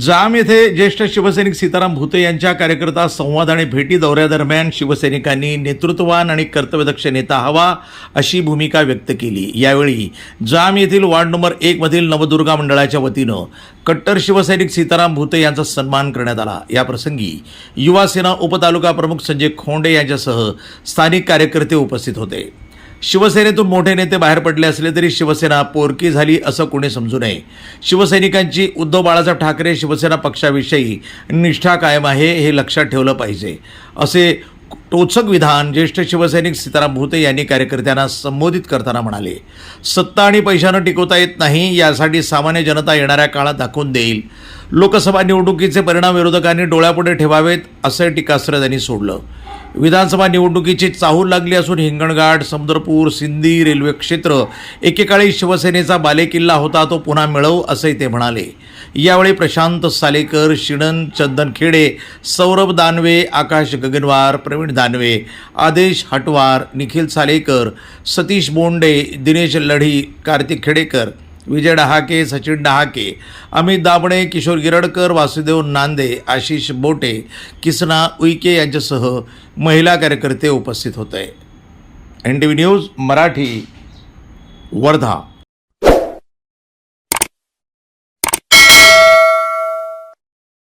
जाम येथे ज्येष्ठ शिवसैनिक सीताराम भुते यांच्या कार्यकर्ता संवाद आणि भेटी दौऱ्यादरम्यान शिवसैनिकांनी नेतृत्ववान आणि कर्तव्यदक्ष नेता हवा अशी भूमिका व्यक्त केली. यावेळी जाम येथील वार्ड नंबर एकमधील नवदुर्गा मंडळाच्या वतीनं कट्टर शिवसैनिक सीताराम भुते यांचा सन्मान करण्यात आला. याप्रसंगी युवासेना उपतालुका प्रमुख संजय खोंडे यांच्यासह स्थानिक कार्यकर्ते उपस्थित होते. शिवसेनेतून मोठे नेते बाहेर पडले असले तरी शिवसेना पोरकी झाली असं कोणी समजू नये. शिवसैनिकांची उद्धव बाळासाहेब ठाकरे शिवसेना पक्षाविषयी निष्ठा कायम आहे हे लक्षात ठेवलं पाहिजे. असे टोचक विधान ज्येष्ठ शिवसैनिक सीताराम भुते यांनी कार्यकर्त्यांना संबोधित करताना म्हणाले. सत्ता आणि पैशानं टिकवता येत नाही यासाठी सामान्य जनता येणाऱ्या काळात दाखवून देईल. लोकसभा निवडणुकीचे परिणाम विरोधकांनी डोळ्यापुढे ठेवावेत असं टीकास्त्र त्यांनी सोडलं. विधानसभा निवडणुकीची चाहूल लागली असून हिंगणघाट समुद्रपूर सिंधी रेल्वे क्षेत्र एकेकाळी शिवसेनेचा बालेकिल्ला होता तो पुन्हा मिळवू असंही ते म्हणाले. यावेळी प्रशांत सालेकर शिणन चंदन खेडे सौरभ दानवे आकाश गगनवार प्रवीण दानवे आदेश हटवार निखिल सालेकर सतीश बोंडे दिनेश लढी कार्तिक खेडेकर विजय डहाके सचिन डहाके अमित दाबणे किशोर गिरडकर वासुदेव नांदे आशिष बोटे किसना उईके यांच्यासह महिला कार्यकर्ते उपस्थित होते. N T V news Marathi Wardha.